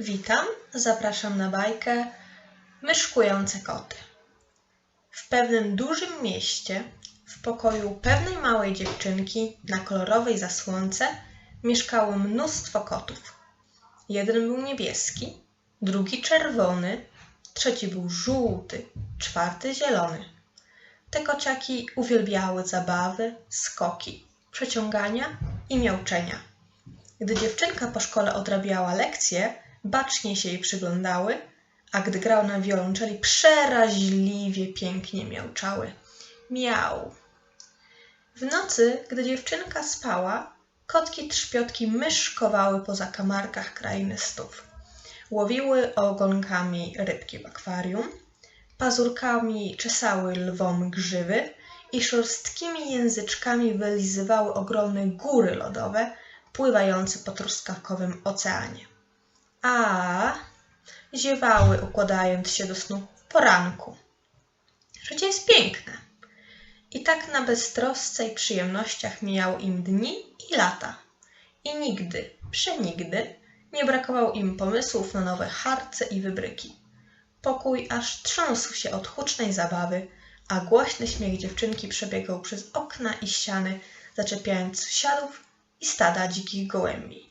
Witam, zapraszam na bajkę Myszkujące koty. W pewnym dużym mieście, w pokoju pewnej małej dziewczynki na kolorowej zasłonce mieszkało mnóstwo kotów. Jeden był niebieski, drugi czerwony, trzeci był żółty, czwarty zielony. Te kociaki uwielbiały zabawy, skoki, przeciągania i miauczenia. Gdy dziewczynka po szkole odrabiała lekcje, bacznie się jej przyglądały, a gdy grał na wiolonczeli, przeraźliwie pięknie miauczały. Miał. W nocy, gdy dziewczynka spała, kotki trzpiotki myszkowały po zakamarkach krainystów. Łowiły ogonkami rybki w akwarium, pazurkami czesały lwom grzywy i szorstkimi języczkami wylizywały ogromne góry lodowe pływające po truskawkowym oceanie. A ziewały, układając się do snu w poranku. Życie jest piękne. I tak na beztrosce i przyjemnościach mijały im dni i lata. I nigdy, przenigdy nie brakowało im pomysłów na nowe harce i wybryki. Pokój aż trząsł się od hucznej zabawy, a głośny śmiech dziewczynki przebiegał przez okna i ściany, zaczepiając sosiadów i stada dzikich gołębi.